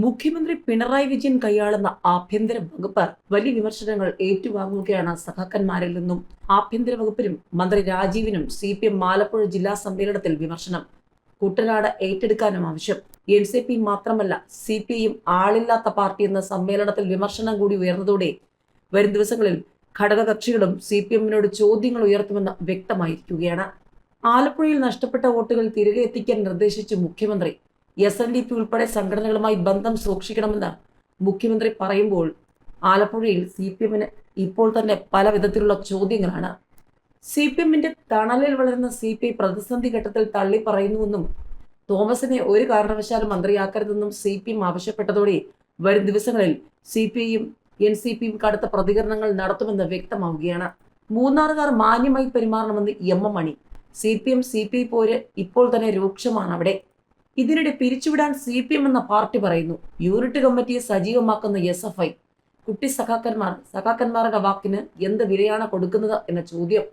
മുഖ്യമന്ത്രി പിണറായി വിജയൻ കൈയാളുന്ന ആഭ്യന്തര വകുപ്പ് വലിയ വിമർശനങ്ങൾ ഏറ്റുവാങ്ങുകയാണ് സഖാക്കന്മാരിൽ നിന്നും. ആഭ്യന്തര വകുപ്പിനും മന്ത്രി രാജീവിനും സി പി എം ആലപ്പുഴ ജില്ലാ സമ്മേളനത്തിൽ വിമർശനം. കുട്ടനാട് ഏറ്റെടുക്കാനും ആവശ്യം. എൻ സി പി മാത്രമല്ല സി പി ഐയും ആളില്ലാത്ത പാർട്ടി എന്ന സമ്മേളനത്തിൽ വിമർശനം കൂടി ഉയർന്നതോടെ വരും ദിവസങ്ങളിൽ ഘടകകക്ഷികളും സി പി എമ്മിനോട് ചോദ്യങ്ങൾ ഉയർത്തുമെന്ന് വ്യക്തമായിരിക്കുകയാണ്. ആലപ്പുഴയിൽ നഷ്ടപ്പെട്ട വോട്ടുകൾ തിരികെ എത്തിക്കാൻ നിർദ്ദേശിച്ചു മുഖ്യമന്ത്രി. എസ് എൻ ഡി പി ഉൾപ്പെടെ സംഘടനകളുമായി ബന്ധം സൂക്ഷിക്കണമെന്ന് മുഖ്യമന്ത്രി പറയുമ്പോൾ ആലപ്പുഴയിൽ സി പി എമ്മിന് ഇപ്പോൾ തന്നെ പല വിധത്തിലുള്ള ചോദ്യങ്ങളാണ്. സി പി എമ്മിന്റെ തണലിൽ വളരുന്ന സി പി ഐ പ്രതിസന്ധി ഘട്ടത്തിൽ തള്ളി പറയുന്നുവെന്നും തോമസിനെ ഒരു കാരണവശാലും മന്ത്രിയാക്കരുതെന്നും സി പി എം ആവശ്യപ്പെട്ടതോടെ വരും ദിവസങ്ങളിൽ സി പി ഐയും എൻ സി പിയും കടുത്ത പ്രതികരണങ്ങൾ നടത്തുമെന്ന് വ്യക്തമാവുകയാണ്. മൂന്നാറുകാർ മാന്യമായി പെരുമാറണമെന്ന് M M Mani. C P M C P I പോര് ഇപ്പോൾ തന്നെ രൂക്ഷമാണ് അവിടെ. ഇതിനിടെ പിരിച്ചുവിടാൻ സി പി എം എന്ന പാർട്ടി പറയുന്നു. യൂണിറ്റ് കമ്മിറ്റിയെ സജീവമാക്കുന്ന എസ് എഫ് ഐ കുട്ടി സഖാക്കന്മാർ സഖാക്കന്മാരുടെ വാക്കിന് എന്ത് വിലയാണ് കൊടുക്കുന്നത് എന്ന ചോദ്യം.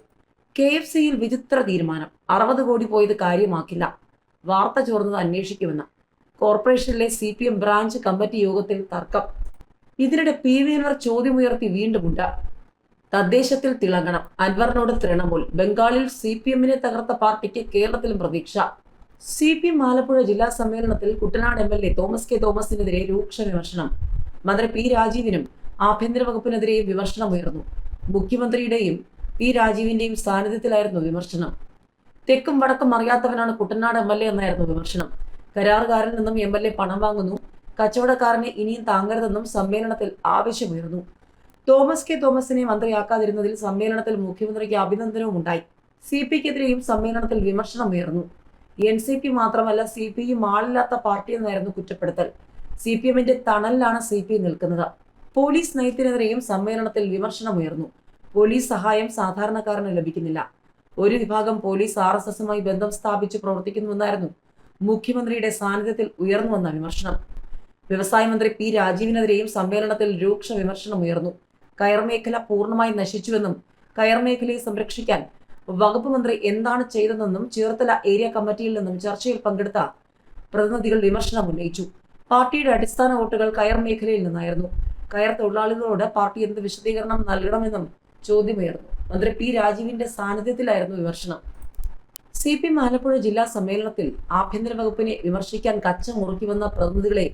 കെ എഫ് സിയിൽ വിചിത്ര തീരുമാനം. അറുപത് കോടി പോയത് കാര്യമാക്കില്ല. വാർത്ത ചോർന്നത് അന്വേഷിക്കുമെന്ന്. കോർപ്പറേഷനിലെ C P M branch committee യോഗത്തിൽ തർക്കം. ഇതിനിടെ പി വി അൻവർ ചോദ്യമുയർത്തി വീണ്ടുമുണ്ട്. തദ്ദേശത്തിൽ തിളങ്ങണം. അൻവറിനോട് തൃണമൂൽ. ബംഗാളിൽ സി പി എമ്മിനെ തകർത്ത പാർട്ടിക്ക് കേരളത്തിലും പ്രതീക്ഷ. സി പി ആലപ്പുഴ ജില്ലാ സമ്മേളനത്തിൽ Kuttanad M L A Thomas K തോമസിനെതിരെ രൂക്ഷ വിമർശനം. മന്ത്രി പി രാജീവിനും ആഭ്യന്തര വകുപ്പിനെതിരെയും വിമർശനമുയർന്നു മുഖ്യമന്ത്രിയുടെയും പി രാജീവിന്റെയും സാന്നിധ്യത്തിലായിരുന്നു വിമർശനം. തെക്കും വടക്കും അറിയാത്തവനാണ് കുട്ടനാട് എം എൽ എ എന്നായിരുന്നു വിമർശനം. കരാറുകാരിൽ നിന്നും എം എൽ എ പണം വാങ്ങുന്നു. കച്ചവടക്കാരനെ ഇനിയും താങ്ങരുതെന്നും സമ്മേളനത്തിൽ ആവശ്യമുയർന്നു. തോമസ് കെ തോമസിനെ മന്ത്രിയാക്കാതിരുന്നതിൽ സമ്മേളനത്തിൽ മുഖ്യമന്ത്രിക്ക് അഭിനന്ദനവും ഉണ്ടായി സി പിക്കെതിരെയും സമ്മേളനത്തിൽ വിമർശനമുയർന്നു എൻ സി പി മാത്രമല്ല സി പി ഐ ആളില്ലാത്ത പാർട്ടി എന്നായിരുന്നു കുറ്റപ്പെടുത്തൽ. സി പി എമ്മിന്റെ തണലിലാണ് സി പി നിൽക്കുന്നത്. പോലീസ് നയത്തിനെതിരെയും സമ്മേളനത്തിൽ വിമർശനമുയർന്നു പോലീസ് സഹായം സാധാരണക്കാരന് ലഭിക്കുന്നില്ല. ഒരു വിഭാഗം പോലീസ് ആർ എസ് എസുമായി ബന്ധം സ്ഥാപിച്ച് പ്രവർത്തിക്കുന്നുവെന്നായിരുന്നു മുഖ്യമന്ത്രിയുടെ സാന്നിധ്യത്തിൽ ഉയർന്നു വന്ന വിമർശനം. വ്യവസായ മന്ത്രി പി രാജീവിനെതിരെയും സമ്മേളനത്തിൽ രൂക്ഷ വിമർശനമുയർന്നു കയർ മേഖല പൂർണമായി നശിച്ചുവെന്നും കയർ മേഖലയെ സംരക്ഷിക്കാൻ വകുപ്പ് മന്ത്രി എന്താണ് ചെയ്തതെന്നും ചേർത്തല ഏരിയ കമ്മിറ്റിയിൽ നിന്നും ചർച്ചയിൽ പങ്കെടുത്ത പ്രതിനിധികൾ വിമർശനം ഉന്നയിച്ചു. പാർട്ടിയുടെ അടിസ്ഥാന വോട്ടുകൾ കയർ മേഖലയിൽ നിന്നായിരുന്നു. കയർ തൊഴിലാളികളോട് പാർട്ടി എന്ത് വിശദീകരണം നൽകണമെന്നും ചോദ്യമുയർന്നു. മന്ത്രി പി രാജീവിന്റെ സാന്നിധ്യത്തിലായിരുന്നു വിമർശനം. സി പി ആലപ്പുഴ ജില്ലാ സമ്മേളനത്തിൽ ആഭ്യന്തര വകുപ്പിനെ വിമർശിക്കാൻ കച്ച മുറുക്കി വന്ന പ്രതിനിധികളെ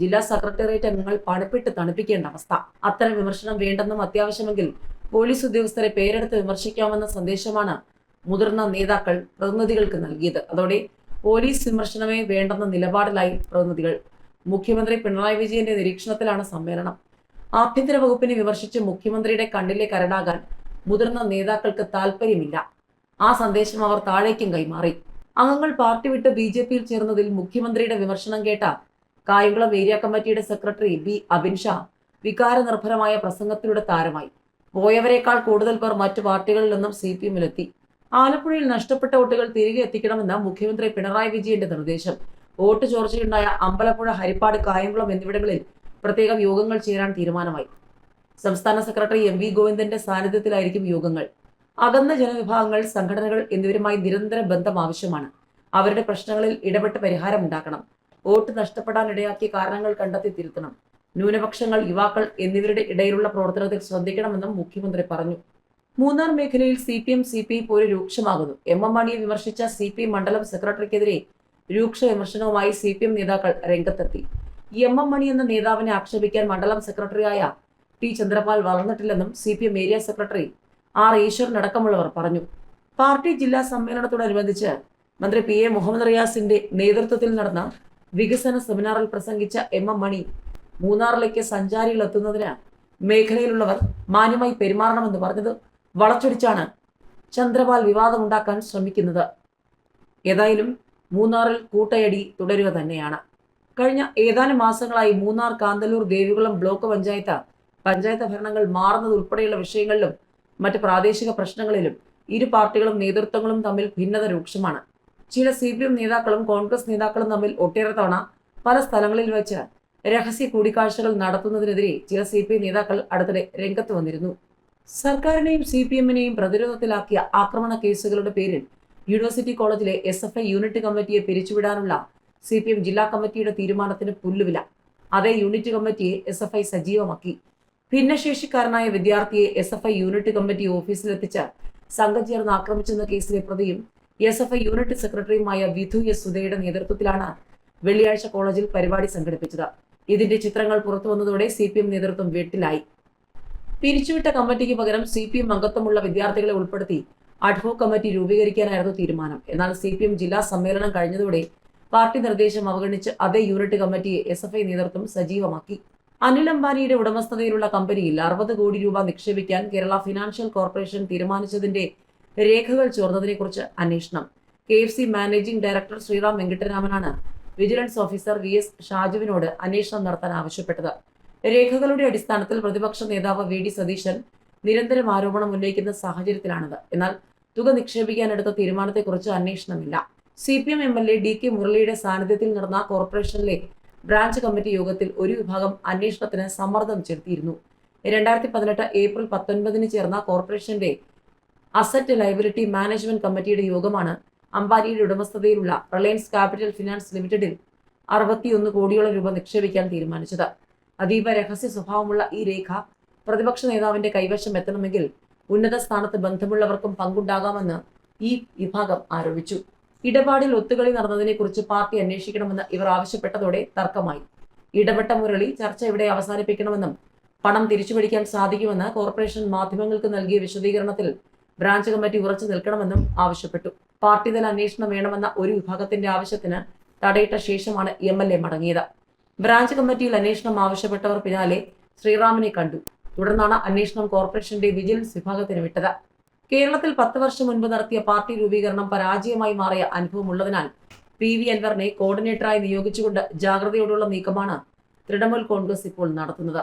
ജില്ലാ സെക്രട്ടേറിയറ്റ് അംഗങ്ങൾ പണിപ്പെട്ട് തണുപ്പിക്കേണ്ട അവസ്ഥ. അത്തരം വിമർശനം വേണ്ടെന്നും അത്യാവശ്യമെങ്കിൽ പോലീസ് ഉദ്യോഗസ്ഥരെ പേരെടുത്ത് വിമർശിക്കാമെന്ന സന്ദേശമാണ് മുതിർന്ന നേതാക്കൾ പ്രതിനിധികൾക്ക് നൽകിയത്. അതോടെ പോലീസ് വിമർശനമേ വേണ്ടെന്ന നിലപാടിലായി പ്രതിനിധികൾ. മുഖ്യമന്ത്രി പിണറായി വിജയന്റെ നിരീക്ഷണത്തിലാണ് സമ്മേളനം. ആഭ്യന്തര വകുപ്പിനെ വിമർശിച്ച് മുഖ്യമന്ത്രിയുടെ കണ്ണിലെ കരടാകാൻ മുതിർന്ന നേതാക്കൾക്ക് താല്പര്യമില്ല ആ സന്ദേശം അവർ താഴേക്കും കൈമാറി. അംഗങ്ങൾ പാർട്ടി വിട്ട് ബി ജെ പിയിൽ ചേർന്നതിൽ മുഖ്യമന്ത്രിയുടെ വിമർശനം കേട്ട കായംകുളം ഏരിയ കമ്മിറ്റിയുടെ സെക്രട്ടറി ബി അബിൻ ഷാ വികാരനിർഭരമായ പ്രസംഗത്തിലൂടെ താരമായി. പോയവരെക്കാൾ കൂടുതൽ പേർ മറ്റു പാർട്ടികളിൽ നിന്നും സി പി എമ്മിലെത്തി. ആലപ്പുഴയിൽ നഷ്ടപ്പെട്ട വോട്ടുകൾ തിരികെ എത്തിക്കണമെന്ന മുഖ്യമന്ത്രി പിണറായി വിജയന്റെ നിർദ്ദേശം. വോട്ട് ചോർച്ചയുണ്ടായ അമ്പലപ്പുഴ ഹരിപ്പാട് കായംകുളം എന്നിവിടങ്ങളിൽ പ്രത്യേകം യോഗങ്ങൾ ചേരാൻ തീരുമാനമായി. സംസ്ഥാന സെക്രട്ടറി എം വി ഗോവിന്ദന്റെ സാന്നിധ്യത്തിലായിരിക്കും യോഗങ്ങൾ. അകന്ന ജനവിഭാഗങ്ങൾ സംഘടനകൾ എന്നിവരുമായി നിരന്തര ബന്ധം ആവശ്യമാണ്. അവരുടെ പ്രശ്നങ്ങളിൽ ഇടപെട്ട് പരിഹാരം ഉണ്ടാക്കണം. വോട്ട് നഷ്ടപ്പെടാൻ ഇടയാക്കിയ കാരണങ്ങൾ കണ്ടെത്തി തിരുത്തണം. ന്യൂനപക്ഷങ്ങൾ യുവാക്കൾ എന്നിവരുടെ ഇടയിലുള്ള പ്രവർത്തനത്തിൽ ശ്രദ്ധിക്കണമെന്നും മുഖ്യമന്ത്രി പറഞ്ഞു. മൂന്നാർ മേഖലയിൽ C P M C P പോര് രൂക്ഷമാകുന്നു. എം എം മണിയെ വിമർശിച്ച സി പി മണ്ഡലം സെക്രട്ടറിക്കെതിരെ രൂക്ഷ വിമർശനവുമായി സി പി എം നേതാക്കൾ രംഗത്തെത്തി. എം എം മണി എന്ന നേതാവിനെ ആക്ഷേപിക്കാൻ മണ്ഡലം സെക്രട്ടറിയായ T. Chandrapal വളർന്നിട്ടില്ലെന്നും C P M area secretary R. Eswaran അടക്കമുള്ളവർ പറഞ്ഞു. പാർട്ടി ജില്ലാ സമ്മേളനത്തോടനുബന്ധിച്ച് മന്ത്രി പി. എ. മുഹമ്മദ് റിയാസിന്റെ നേതൃത്വത്തിൽ നടന്ന വികസന സെമിനാറിൽ പ്രസംഗിച്ച എം എം മണി മൂന്നാറിലേക്ക് സഞ്ചാരികൾ എത്തുന്നതിന് മേഖലയിലുള്ളവർ മാന്യമായി പെരുമാറണമെന്ന് പറഞ്ഞത് വളച്ചൊടിച്ചാണ് ചന്ദ്രപാൽ വിവാദമുണ്ടാക്കാൻ ശ്രമിക്കുന്നത്. ഏതായാലും മൂന്നാറിൽ കൂട്ടയടി തുടരുക തന്നെയാണ്. കഴിഞ്ഞ ഏതാനും മാസങ്ങളായി മൂന്നാർ കാന്തല്ലൂർ ദേവികുളം ബ്ലോക്ക് പഞ്ചായത്ത് പഞ്ചായത്ത് ഭരണങ്ങൾ മാറുന്നത് ഉൾപ്പെടെയുള്ള വിഷയങ്ങളിലും മറ്റ് പ്രാദേശിക പ്രശ്നങ്ങളിലും ഇരു പാർട്ടികളും നേതൃത്വങ്ങളും തമ്മിൽ ഭിന്നത രൂക്ഷമാണ്. ചില സി പി എം നേതാക്കളും കോൺഗ്രസ് നേതാക്കളും തമ്മിൽ ഒട്ടേറെ തവണ പല സ്ഥലങ്ങളിൽ വെച്ച് രഹസ്യ കൂടിക്കാഴ്ചകൾ നടത്തുന്നതിനെതിരെ ചില സി പി ഐ നേതാക്കൾ അടുത്തിടെ രംഗത്ത് വന്നിരുന്നു. സർക്കാരിനെയും സി പി എമ്മിനെയും പ്രതിരോധത്തിലാക്കിയ ആക്രമണ കേസുകളുടെ പേരിൽ യൂണിവേഴ്സിറ്റി കോളേജിലെ എസ് എഫ് ഐ യൂണിറ്റ് കമ്മിറ്റിയെ പിരിച്ചുവിടാനുള്ള സി പി എം ജില്ലാ കമ്മിറ്റിയുടെ തീരുമാനത്തിന് പുല്ലുവില. അതേ യൂണിറ്റ് കമ്മിറ്റിയെ എസ് എഫ് ഐ സജീവമാക്കി. ഭിന്നശേഷിക്കാരനായ വിദ്യാർത്ഥിയെ S F I unit committee ഓഫീസിലെത്തിച്ച് സംഘം ചേർന്ന് ആക്രമിച്ചെന്ന കേസിലെ പ്രതിയും എസ് എഫ് ഐ യൂണിറ്റ് സെക്രട്ടറിയുമായ വിധു എസ് സുധയുടെ നേതൃത്വത്തിലാണ് വെള്ളിയാഴ്ച കോളേജിൽ പരിപാടി സംഘടിപ്പിച്ചത്. ഇതിന്റെ ചിത്രങ്ങൾ പുറത്തു വന്നതോടെ സി പി എം നേതൃത്വം വെട്ടിലായി. പിരിച്ചുവിട്ട കമ്മിറ്റിക്ക് പകരം സി പി എം അംഗത്വമുള്ള വിദ്യാർത്ഥികളെ ഉൾപ്പെടുത്തി അഡ്ഹോ കമ്മിറ്റി രൂപീകരിക്കാനായിരുന്നു തീരുമാനം. എന്നാൽ സി പി എം ജില്ലാ സമ്മേളനം കഴിഞ്ഞതോടെ പാർട്ടി നിർദ്ദേശം അവഗണിച്ച് അതേ യൂണിറ്റ് കമ്മിറ്റിയെ എസ് എഫ് ഐ നേതൃത്വം സജീവമാക്കി. അനിൽ അംബാനിയുടെ ഉടമസ്ഥതയിലുള്ള കമ്പനിയിൽ അറുപത് കോടി രൂപ നിക്ഷേപിക്കാൻ കേരള ഫിനാൻഷ്യൽ കോർപ്പറേഷൻ തീരുമാനിച്ചതിന്റെ രേഖകൾ ചോർന്നതിനെക്കുറിച്ച് അന്വേഷണം. K F C managing director Sriram വെങ്കിട്ടരാമനാണ് vigilance officer V S ഷാജുവിനോട് അന്വേഷണം നടത്താൻ ആവശ്യപ്പെട്ടത്. രേഖകളുടെ അടിസ്ഥാനത്തിൽ പ്രതിപക്ഷ നേതാവ് വി ഡി സതീശൻ നിരന്തരം ആരോപണം ഉന്നയിക്കുന്ന സാഹചര്യത്തിലാണിത്. എന്നാൽ തുക നിക്ഷേപിക്കാനെടുത്ത തീരുമാനത്തെക്കുറിച്ച് അന്വേഷണമില്ല. C P M M L A D K മുരളിയുടെ സാന്നിധ്യത്തിൽ നടന്ന കോർപ്പറേഷനിലെ ബ്രാഞ്ച് കമ്മിറ്റി യോഗത്തിൽ ഒരു വിഭാഗം അന്വേഷണത്തിന് സമ്മർദ്ദം ചെലുത്തിയിരുന്നു. രണ്ടായിരത്തി പതിനെട്ട് ഏപ്രിൽ പത്തൊൻപതിന് ചേർന്ന കോർപ്പറേഷന്റെ അസറ്റ് ലൈബിലിറ്റി മാനേജ്മെന്റ് കമ്മിറ്റിയുടെ യോഗമാണ് അംബാനിയുടെ ഉടമസ്ഥതയിലുള്ള റിലയൻസ് ക്യാപിറ്റൽ ഫിനാൻസ് ലിമിറ്റഡിൽ അറുപത്തിയൊന്ന് കോടിയോളം രൂപ നിക്ഷേപിക്കാൻ തീരുമാനിച്ചത്. അതീവ രഹസ്യ സ്വഭാവമുള്ള ഈ രേഖ പ്രതിപക്ഷ നേതാവിന്റെ കൈവശം എത്തണമെങ്കിൽ ഉന്നത സ്ഥാനത്ത് ബന്ധമുള്ളവർക്കും പങ്കുണ്ടാകാമെന്ന് ഈ വിഭാഗം ആരോപിച്ചു. ഇടപാടിൽ ഒത്തുകളി നടന്നതിനെക്കുറിച്ച് പാർട്ടി അന്വേഷിക്കണമെന്ന് ഇവർ ആവശ്യപ്പെട്ടതോടെ തർക്കമായി. ഇടപെട്ട മുരളി ചർച്ച ഇവിടെ അവസാനിപ്പിക്കണമെന്നും പണം തിരിച്ചുപിടിക്കാൻ സാധിക്കുമെന്ന് കോർപ്പറേഷൻ മാധ്യമങ്ങൾക്ക് നൽകിയ വിശദീകരണത്തിൽ ബ്രാഞ്ച് കമ്മിറ്റി ഉറച്ചു നിൽക്കണമെന്നും ആവശ്യപ്പെട്ടു. പാർട്ടിതല അന്വേഷണം വേണമെന്ന ഒരു വിഭാഗത്തിന്റെ ആവശ്യത്തിന് തടയിട്ട ശേഷമാണ് എം എൽ എ മടങ്ങിയത്. ബ്രാഞ്ച് കമ്മിറ്റിയിൽ അന്വേഷണം ആവശ്യപ്പെട്ടവർ പിന്നാലെ ശ്രീറാമിനെ കണ്ടു. തുടർന്നാണ് അന്വേഷണം കോർപ്പറേഷന്റെ വിജിലൻസ് വിഭാഗത്തിന് വിട്ടത്. കേരളത്തിൽ പത്ത് വർഷം മുൻപ് നടത്തിയ പാർട്ടി രൂപീകരണം പരാജയമായി മാറിയ അനുഭവമുള്ളതിനാൽ പി വി അൻവറിനെ കോർഡിനേറ്ററായി നിയോഗിച്ചുകൊണ്ട് ജാഗ്രതയോടുള്ള നീക്കമാണ് തൃണമൂൽ കോൺഗ്രസ് ഇപ്പോൾ നടത്തുന്നത്.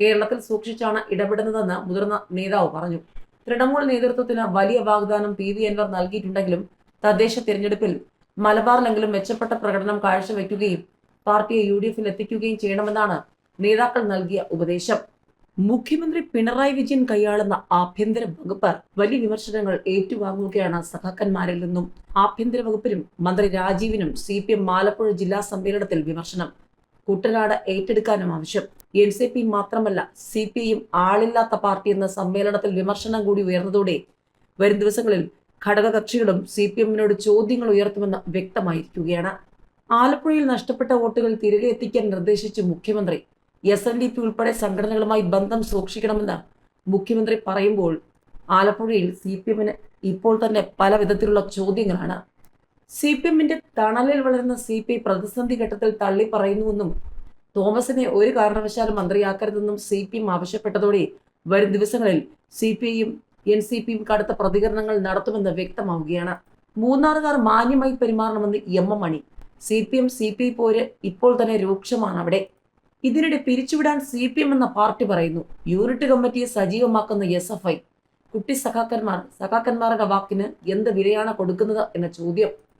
കേരളത്തിൽ സൂക്ഷിച്ചാണ് ഇടപെടുന്നതെന്ന് മുതിർന്ന നേതാവ് പറഞ്ഞു. തൃണമൂൽ നേതൃത്വത്തിന് വലിയ വാഗ്ദാനം പി വി അൻവർ നൽകിയിട്ടുണ്ടെങ്കിലും തദ്ദേശ തിരഞ്ഞെടുപ്പിൽ മലബാറിലെങ്കിലും മെച്ചപ്പെട്ട പ്രകടനം കാഴ്ചവെക്കുകയും പാർട്ടിയെ യു ഡി എഫിൽ എത്തിക്കുകയും ചെയ്യണമെന്നാണ് നേതാക്കൾ നൽകിയ ഉപദേശം. മുഖ്യമന്ത്രി പിണറായി വിജയൻ കൈയാളുന്ന ആഭ്യന്തര വകുപ്പ് വലിയ വിമർശനങ്ങൾ ഏറ്റുവാങ്ങുകയാണ് സഖാക്കന്മാരിൽ നിന്നും. ആഭ്യന്തര വകുപ്പിനും മന്ത്രി രാജീവിനും സി പി എം ആലപ്പുഴ ജില്ലാ സമ്മേളനത്തിൽ വിമർശനം. കുട്ടനാട് ഏറ്റെടുക്കാനും ആവശ്യം. എൻ സി പി മാത്രമല്ല സി പി ഐയും ആളില്ലാത്ത പാർട്ടി എന്ന സമ്മേളനത്തിൽ വിമർശനം കൂടി ഉയർന്നതോടെ വരും ദിവസങ്ങളിൽ ഘടകകക്ഷികളും സി പി എമ്മിനോട് ചോദ്യങ്ങൾ ഉയർത്തുമെന്ന് വ്യക്തമായിരിക്കുകയാണ്. ആലപ്പുഴയിൽ നഷ്ടപ്പെട്ട വോട്ടുകൾ തിരികെ എത്തിക്കാൻ നിർദ്ദേശിച്ച് മുഖ്യമന്ത്രി എസ് എൻ ഡി പി ഉൾപ്പെടെ സംഘടനകളുമായി ബന്ധം സൂക്ഷിക്കണമെന്ന് മുഖ്യമന്ത്രി പറയുമ്പോൾ ആലപ്പുഴയിൽ സി പി എമ്മിന് ഇപ്പോൾ തന്നെ പല വിധത്തിലുള്ള ചോദ്യങ്ങളാണ്. സി പി എമ്മിന്റെ തണലിൽ വളരുന്ന സി പി ഐ പ്രതിസന്ധി ഘട്ടത്തിൽ തള്ളി പറയുന്നുവെന്നും തോമസിനെ ഒരു കാരണവശാലും മന്ത്രിയാക്കരുതെന്നും സി പി എം ആവശ്യപ്പെട്ടതോടെ വരും ദിവസങ്ങളിൽ സി പി ഐയും എൻ സി പിയും കടുത്ത പ്രതികരണങ്ങൾ നടത്തുമെന്ന് വ്യക്തമാവുകയാണ്. മൂന്നാറുകാർ മാന്യമായി പെരുമാറണമെന്ന് M M Mani C P M C P പോര് ഇപ്പോൾ തന്നെ രൂക്ഷമാണ് അവിടെ. ഇതിനിടെ പിരിച്ചുവിടാൻ സി പി എം എന്ന പാർട്ടി പറയുന്നു. യൂണിറ്റ് കമ്മിറ്റിയെ സജീവമാക്കുന്ന എസ് എഫ് ഐ കുട്ടി സഖാക്കന്മാർ സഖാക്കന്മാരുടെ വാക്കിന് എന്ത് വിലയാണ് കൊടുക്കുന്നത് എന്ന ചോദ്യം.